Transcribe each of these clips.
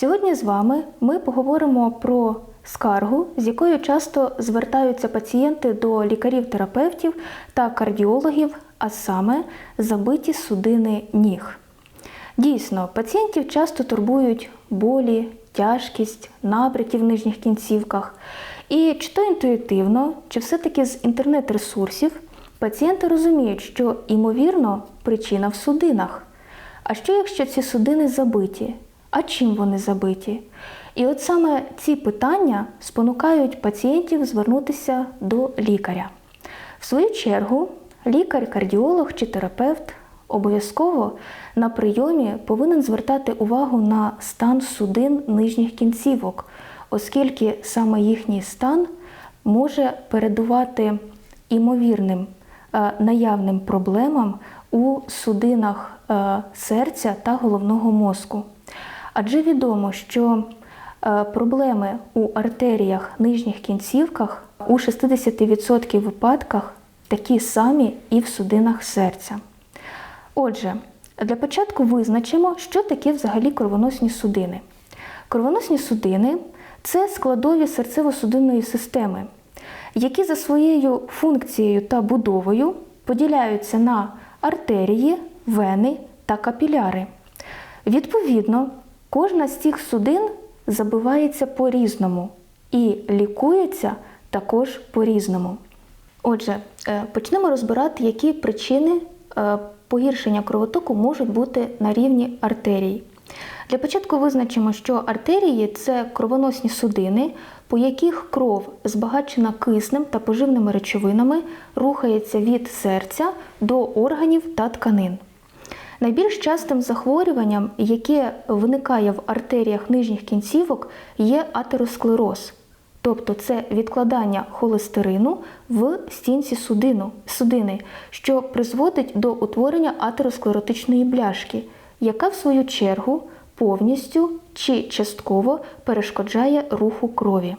Сьогодні з вами ми поговоримо про скаргу, з якою часто звертаються пацієнти до лікарів-терапевтів та кардіологів, а саме забиті судини ніг. Дійсно, пацієнтів часто турбують болі, тяжкість, набряки в нижніх кінцівках. І чи то інтуїтивно, чи все-таки з інтернет-ресурсів пацієнти розуміють, що ймовірно причина в судинах. А що якщо ці судини забиті? А чим вони забиті? І от саме ці питання спонукають пацієнтів звернутися до лікаря. В свою чергу, лікар, кардіолог чи терапевт обов'язково на прийомі повинен звертати увагу на стан судин нижніх кінцівок, оскільки саме їхній стан може передувати імовірним е, наявним проблемам у судинах е, серця та головного мозку. Адже відомо, що е, проблеми у артеріях нижніх кінцівках у 60% випадках такі самі і в судинах серця. Отже, для початку визначимо, що таке взагалі кровоносні судини. Кровоносні судини це складові серцево-судинної системи, які за своєю функцією та будовою поділяються на артерії, вени та капіляри. Відповідно, кожна з цих судин забивається по-різному і лікується також по-різному. Отже, е, почнемо розбирати, які причини е, погіршення кровотоку можуть бути на рівні артерій. Для початку визначимо, що артерії це кровоносні судини, по яких кров, збагачена киснем та поживними речовинами, рухається від серця до органів та тканин. Найбільш частим захворюванням, яке виникає в артеріях нижніх кінцівок, є атеросклероз. Тобто це відкладання холестерину в стінці судину, судини, що призводить до утворення атеросклеротичної бляшки, яка в свою чергу повністю чи частково перешкоджає руху крові.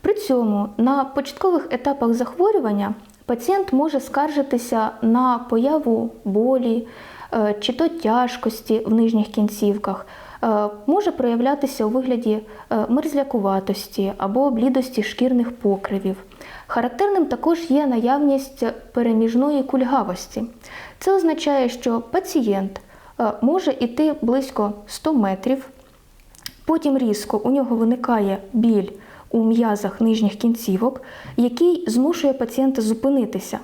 При цьому на початкових етапах захворювання пацієнт може скаржитися на появу болі чи то тяжкості в нижніх кінцівках, е, може проявлятися у вигляді е, мерзлякуватості або блідості шкірних покривів. Характерним також є наявність переміжної кульгавості. Це означає, що пацієнт може йти близько 100 метрів, потім різко у нього виникає біль у м'язах нижніх кінцівок, який змушує пацієнта зупинитися.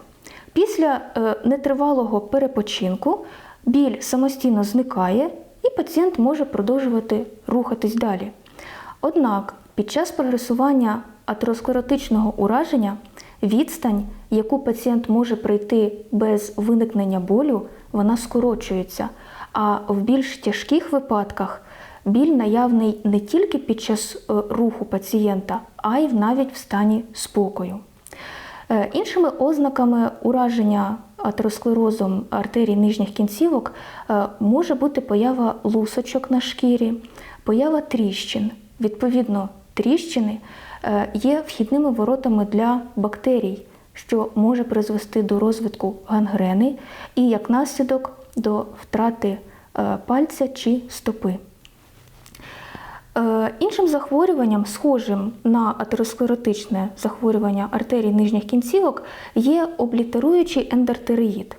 Після нетривалого перепочинку біль самостійно зникає, і пацієнт може продовжувати рухатись далі. Однак під час прогресування атеросклеротичного ураження відстань, яку пацієнт може пройти без виникнення болю, вона скорочується. А в більш тяжких випадках біль наявний не тільки під час руху пацієнта, а й навіть в стані спокою. Іншими ознаками ураження атеросклерозом артерій нижніх кінцівок може бути поява лусочок на шкірі, поява тріщин. Відповідно, тріщини є вхідними воротами для бактерій, що може призвести до розвитку гангрени і як наслідок до втрати пальця чи стопи. Іншим захворюванням, схожим на атеросклеротичне захворювання артерій нижніх кінцівок, є облітеруючий ендартереїд.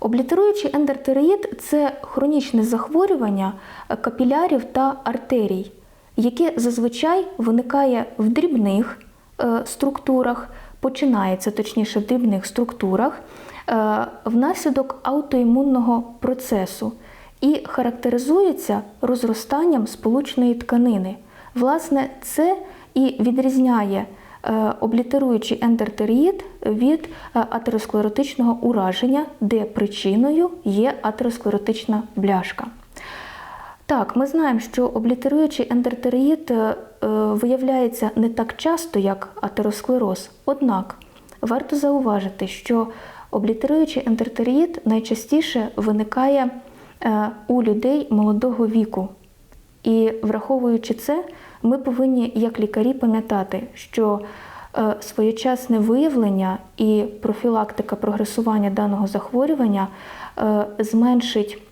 Облітеруючий ендартереїд – це хронічне захворювання капілярів та артерій, яке зазвичай виникає в дрібних структурах, починається точніше в дрібних структурах внаслідок аутоімунного процесу і характеризується розростанням сполучної тканини. Власне, це і відрізняє облітеруючий ендертеріїд від атеросклеротичного ураження, де причиною є атеросклеротична бляшка. Так, ми знаємо, що облітеруючий ендертеріїд виявляється не так часто, як атеросклероз. Однак варто зауважити, що облітеруючий ендертеріїд найчастіше виникає у людей молодого віку. І враховуючи це, ми повинні, як лікарі, пам'ятати, що своєчасне виявлення і профілактика прогресування даного захворювання зменшить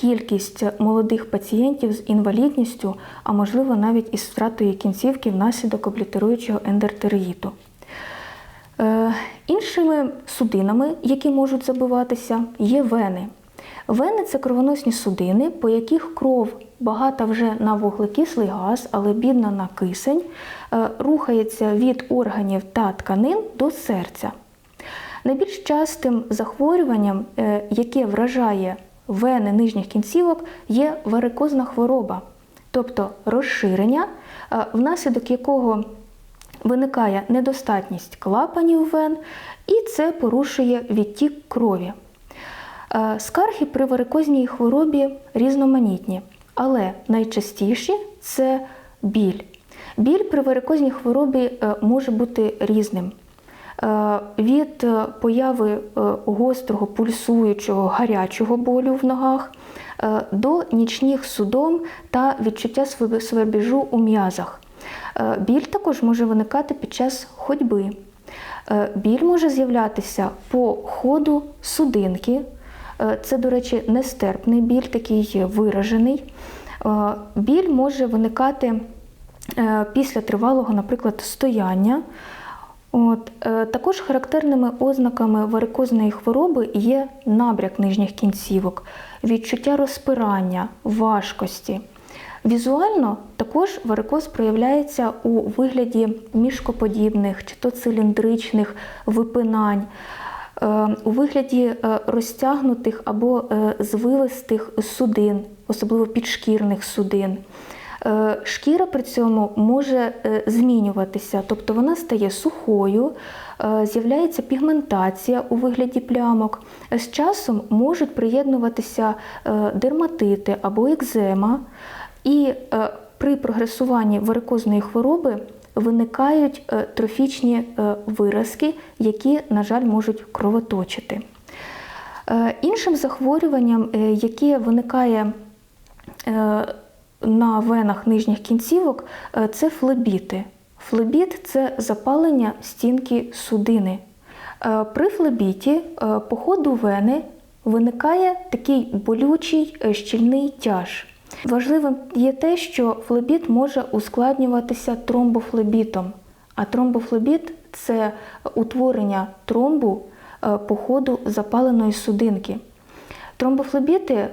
кількість молодих пацієнтів з інвалідністю, а можливо навіть із втратою кінцівки внаслідок облітеруючого ендертереїту. Е, іншими судинами, які можуть забиватися, є вени. Вени це кровоносні судини, по яких кров багата вже на вуглекислий газ, але бідна на кисень, е, рухається від органів та тканин до серця. Найбільш частим захворюванням, е, яке вражає вени нижніх кінцівок, є варикозна хвороба, тобто розширення, е, внаслідок якого виникає недостатність клапанів вен, і це порушує відтік крові. Е, Скарги при варикозній хворобі різноманітні, але найчастіші це біль. Біль при варикозній хворобі е, може бути різним. Е, Від появи гострого, пульсуючого, гарячого болю в ногах до нічних судом та відчуття свербіжу у м'язах. Біль також може виникати під час ходьби. Біль може з'являтися по ходу судинки. Е, Це, до речі, нестерпний біль, такий виражений. Е, Біль може виникати е, після тривалого, наприклад, стояння. От, також характерними ознаками варикозної хвороби є набряк нижніх кінцівок, відчуття розпирання, важкості. Візуально також варикоз проявляється у вигляді мішкоподібних чи то циліндричних випинань, у вигляді е, розтягнутих або е, звивистих судин, особливо підшкірних судин. Е, Шкіра при цьому може е, змінюватися, тобто вона стає сухою, е, з'являється пігментація у вигляді плямок. З часом можуть приєднуватися е, дерматити або екзема, і е, при прогресуванні варикозної хвороби виникають е, трофічні е, виразки, які, на жаль, можуть кровоточити. Е, Іншим захворюванням, яке виникає на венах нижніх кінцівок, це флебіти. Флебіт це запалення стінки судини. При флебіті по ходу вени виникає такий болючий щільний тяж. Важливим є те, що флебіт може ускладнюватися тромбофлебітом. А тромбофлебіт це утворення тромбу е, по ходу запаленої судинки. Тромбофлебіти е,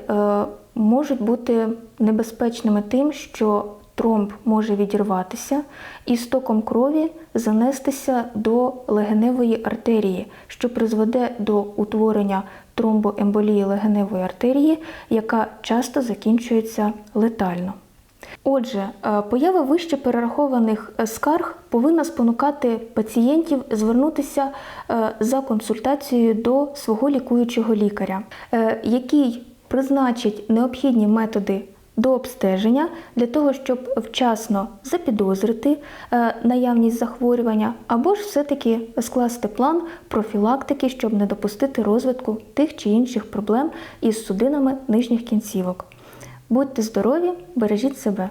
можуть бути небезпечними тим, що тромб може відірватися і стоком крові занестися до легеневої артерії, що призведе до утворення тромбоемболії легеневої артерії, яка часто закінчується летально. Отже, е, поява вище перерахованих е, скарг повинна спонукати пацієнтів звернутися е, за консультацією до свого лікуючого лікаря, який призначить необхідні методи до обстеження для того, щоб вчасно запідозрити е, наявність захворювання, або ж все-таки скласти план профілактики, щоб не допустити розвитку тих чи інших проблем із судинами нижніх кінцівок. Будьте здорові, бережіть себе.